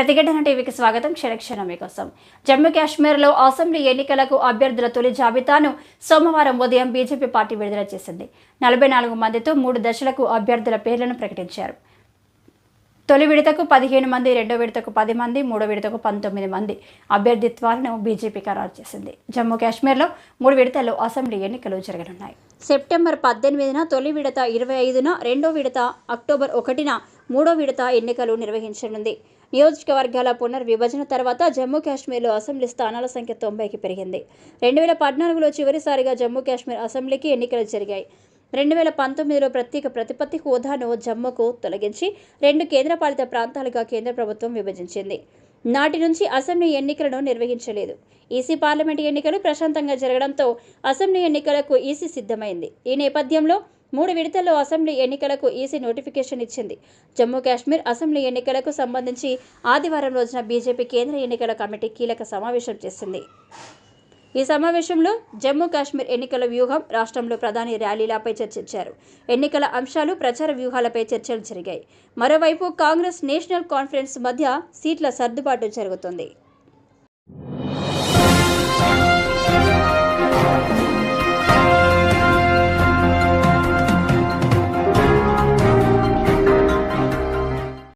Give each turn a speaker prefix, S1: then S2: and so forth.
S1: ప్రతిఘటన టీవీకి స్వాగతం. క్షణక్షణం మీకోసం. జమ్మూ కాశ్మీర్లో అసెంబ్లీ ఎన్నికలకు అభ్యర్థుల తొలి జాబితాను సోమవారం ఉదయం బీజేపీ పార్టీ విడుదల చేసింది. నలభై నాలుగు మందితో మూడు దశలకు అభ్యర్థుల పేర్లను ప్రకటించారు. తొలి విడతకు పదిహేను మంది రెండో విడతకు పది మంది మూడో విడతకు పంతొమ్మిది మంది అభ్యర్థిత్వాలను బీజేపీ ఖరారు చేసింది. జమ్మూ కాశ్మీర్లో మూడు విడతల్లో అసెంబ్లీ ఎన్నికలు జరగనున్నాయి. సెప్టెంబర్ పద్దెనిమిదిన తొలి విడత ఇరవై ఐదున రెండో విడత అక్టోబర్ ఒకటిన మూడో విడత ఎన్నికలు నిర్వహించనుంది. నియోజకవర్గాల పునర్విభజన తర్వాత జమ్మూ కాశ్మీర్లో అసెంబ్లీ స్థానాల సంఖ్య తొంభైకి పెరిగింది. రెండు వేల పద్నాలుగులో చివరిసారిగా జమ్మూ కాశ్మీర్ అసెంబ్లీకి ఎన్నికలు జరిగాయి. రెండు వేల పంతొమ్మిదిలో ప్రత్యేక ప్రతిపత్తి హోదాను జమ్మూకు తొలగించి రెండు కేంద్రపాలిత ప్రాంతాలుగా కేంద్ర ప్రభుత్వం విభజించింది. నాటి నుంచి అసెంబ్లీ ఎన్నికలను నిర్వహించలేదు. ఈసీ పార్లమెంటు ఎన్నికలు ప్రశాంతంగా జరగడంతో అసెంబ్లీ ఎన్నికలకు ఈసీ సిద్ధమైంది. ఈ నేపథ్యంలో మూడు విడతల్లో అసెంబ్లీ ఎన్నికలకు ఈసీ నోటిఫికేషన్ ఇచ్చింది. జమ్మూ కాశ్మీర్ అసెంబ్లీ ఎన్నికలకు సంబంధించి ఆదివారం రోజున బీజేపీ కేంద్ర ఎన్నికల కమిటీ కీలక సమావేశం చేసింది. ఈ సమావేశంలో జమ్మూ కాశ్మీర్ ఎన్నికల వ్యూహం రాష్ట్రంలో ప్రధాని ర్యాలీలపై చర్చించారు. ఎన్నికల అంశాలు ప్రచార వ్యూహాలపై చర్చలు జరిగాయి. మరోవైపు కాంగ్రెస్ నేషనల్ కాన్ఫరెన్స్ మధ్య సీట్ల సర్దుబాటు జరుగుతుంది.